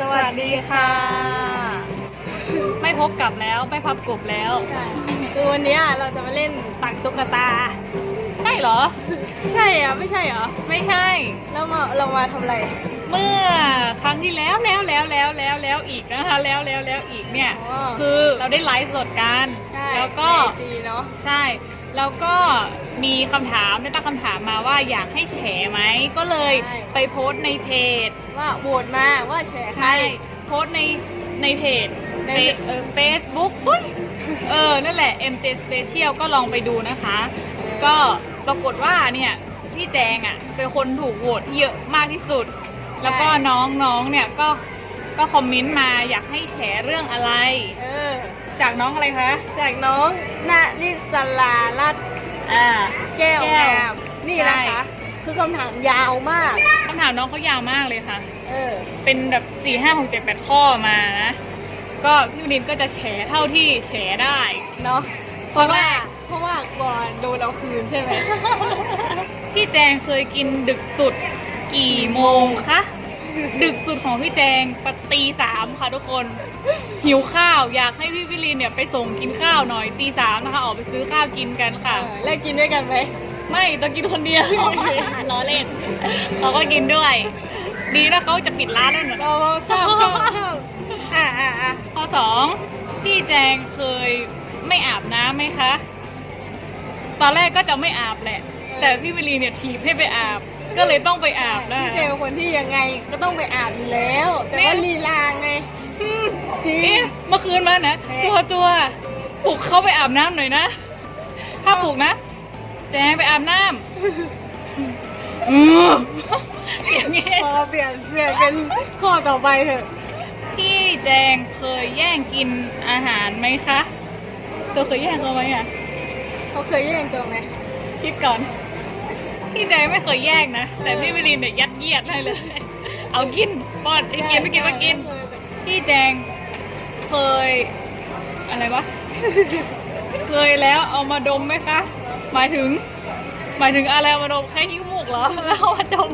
สวัสดีค่ะ ไม่พบกับแล้วไม่พับกบแล้ว ใช่คือวันเนี้ยเราจะมาเล่นตักตุ๊กตา ใช่เหรอ ใช่อะไม่ใช่เหรอไม่ใช่ แล้วมาเรามาทำอะไร เมื่อครั้งที่แล้วแล้วแล้วแล้วแล้วแล้วอีกนะคะแล้วแล้วแล้วอีกเนี่ย อ๋อ คือเราได้ไลฟ์สดกัน ใช่แล้วก็จีเนาะ ใช่ แล้วก็มีคำถามได้ตั้งคำถามมาว่าอยากให้แฉไหม ก็เลยไปโพสต์ในเพจว่าโหวตมาว่าแชร์ใครใช่โพสต์ในในเพจในเฟซบุ๊กตุ้ยเออ นั่นแหละ MJ Special ก็ลองไปดูนะคะ ก็ปรากฏว่าเนี่ยพี่แจงอะ เป็นคนถูกโหวตเยอะมากที่สุด แล้วก็น้องๆเนี่ยก็ก็คอมเมนต์มาอยากให้แฉเรื่องอะไร เออ จากน้องอะไรคะ จากน้องนาลิสลาลัดอ่า แก้วแก้วงามนี่นะคะใช่คือคำถามยาวมาก คำถามน้องเขายาวมากเลยค่ะ เออ เป็นแบบสี่ห้าหกเจ็ดแปดข้อมานะ ก็พี่วินินก็จะแฉเท่าที่แฉได้ เนาะเพราะว่า เพราะว่าก่อนโดนเอาคืนใช่ไหม พี่แจงเคยกินดึกสุดกี่โมงคะ ดึกสุดของพี่แจงปตีสามค่ะทุกคน หิวข้าวอยากให้พี่วิลินเนี่ยไปส่งกินข้าวหน่อยตีสามนะคะออกไปซื้อข้าวกินกันค่ะเออแล้วกินด้วยกันไหมไม่ต้องกินคนเดียวล้อเล่นเขาก็กินด้วย ดีนะเขาจะปิดร้านแล้วนะเราเข้าเข้าเข้าอ่าอ่าอ่าข้อสองพี่แจงเคยไม่อาบน้ำไหมคะ ตอนแรกก็จะไม่อาบแหละ แต่พี่วิลีเนี่ยถีบให้ไปอาบ ก็เลยต้องไปอาบนะพี่เจเป็นคนที่ยังไงก็ต้องไปอาบอยู่แล้ว แต่ว่าลีลาไงจริงนี่เมื่อคืนมานะแม่ตัวตัวปลุกเขาไปอาบน้ำหน่อยนะ ถ้าปลุกนะแจงไปอาบน้ำอืมอย่างนี้พอเปลี่ยนเปลี่ยนเป็นข้อต่อไปเถอะพี่แจงเคยแย่งกินอาหารไหมคะ ตัวเคยแย่งเขาไหมอะเขาเคยแย่งตัวไหมคิดก่อน พี่แจงไม่เคยแย่งนะ แต่พี่วิรินเนี่ยยัดเยียดให้เลย เอากินป้อนให้กินไม่กินไม่กิน พี่แจงเคย อะไรวะ เคยแล้วเอามาดมไหมคะ หมายถึง หมายถึงอะไรเอามาดมแค่หิ้วมูกเหรอ แล้วเอามาดม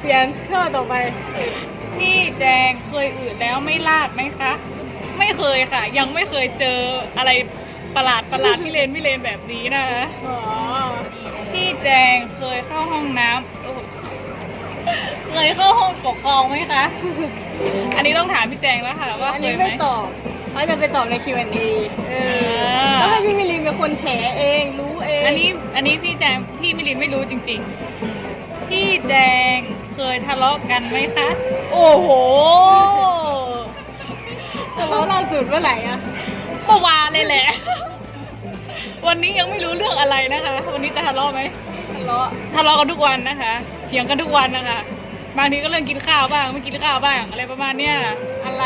เปลี่ยนข้อต่อไป พี่แจงเคยอืดแล้วไม่ลาดไหมคะ ไม่เคยค่ะ ยังไม่เคยเจออะไรประหลาดประหลาดพี่เลนพี่เลนแบบนี้นะคะ แจงเคยเข้าห้องน้ำโอ้โหเคยเข้าห้องปกครองไหมคะ อันนี้ต้องถามพี่แจงแล้วค่ะว่าอันเคนี้ยไหม ไม่ตอบเขาจะไปตอบใน Q&A เอออ่าแล้วให้พี่มิลินเป็นคนแฉเองรู้เองอันนี้อันนี้พี่แจงพี่มิลินไม่รู้จริงๆ พี่แจงเคยทะเลาะกันไหมคะ โอ้โหแต่เราล่าสุดเมื่อไหร่อะเมื่อวานเลยแหละ วันนี้ยังไม่รู้เรื่องอะไรนะคะ วันนี้จะทะเลาะไหมทะ เลาะทะเลาะกันทุกวันนะคะเถียงกันทุกวันนะคะบางทีก็เรื่องกินข้าวบ้างไม่กินข้าวบ้างอะไรประมาณเนี้ยอะไร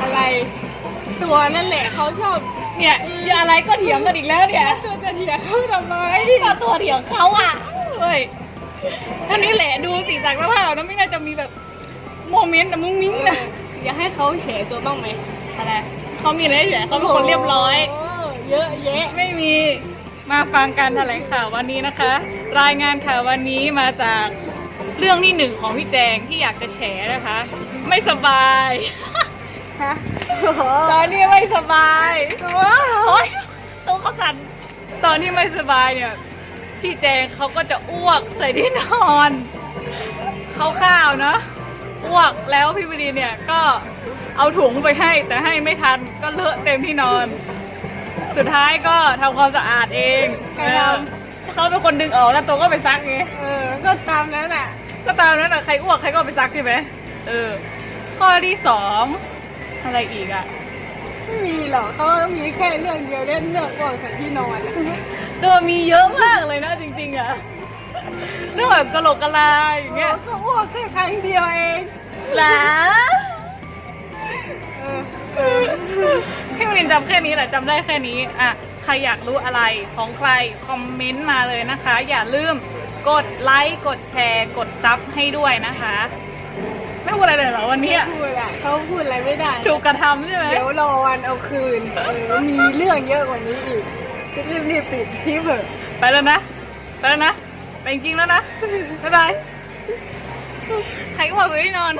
อะไรตัวนั่นแหละเขาชอบเนี่ยอย่าอะไรก็เถียงกันอีกแล้วเนี่ยตัวจะเถียงเขาทำไมก็ตัวเถียงเขาอะเฮ้ยท่านี้แหละดูสีสันมากๆแล้วไม่น่าจะมีแบบโมเมนต์แต่มุ้งมิ้งนะอยากให้เขาแฉตัวบ้างไหมอะไรเขามีอะไรเหรอเขาเป็นคนเรียบร้อยโเยอะแยะไม่มี มาฟังการแถลงข่าววันนี้นะคะ รายงานข่าววันนี้มาจากเรื่องที่หนึ่งของพี่แจงที่อยากจะแฉนะคะ ไม่สบายฮะตอนนี้ไม่สบายว้าวโอ๊ยตัวประกันตอนที่ไม่สบายเนี่ยพี่แจงเขาก็จะอ้วกใส่ที่นอนข้าวๆเนาะอ้วกแล้วพี่วดีเนี่ยก็เอาถุงไปให้แต่ให้ไม่ทันก็เลอะเต็มที่นอน สุดท้ายก็ทำความสะอาดเองใครทำ เขาเป็นคนดึงออกแล้วตัวก็ไปซักไง เออ ก็ตามนั้นอะก็ตามนั้นอะใครอ้วกใครก็เอาไปซักใช่ไหมเออ ข้อที่สองอะไรอีกอะไม่มีหรอกเขามีแค่เรื่องเดียวเล่นเรื่องก่อนกับที่นอนอะตัวมีเยอะมากเลยนะจริงๆอะเรื่องแบบกะโหลกกะลาอย่างเงี้ยเขาอ้วกแค่ครั้งเดียวเองหรอเออเออพี่ มรินจำแค่นี้แหละจำได้แค่นี้อะใครอยากรู้อะไรของใครคอมเมนต์มาเลยนะคะ อย่าลืมกดไลค์กดแชร์ กดซับให้ด้วยนะคะ ไม่พูดอะไรเลยเหรอวันนี้อะพูดอะเขาพูดอะไรไม่ได้ ถูกกระทำใช่ไหมเดี๋ยวรอวันเอาคืนเออมีเรื่องเยอะกว่านี้อีกรีบรีบๆปิดคลิปเถอะ ไปแล้วนะ ไปแล้วนะไปจริงๆแล้วนะบ๊ายบายใครก็บอกเลยที่นอน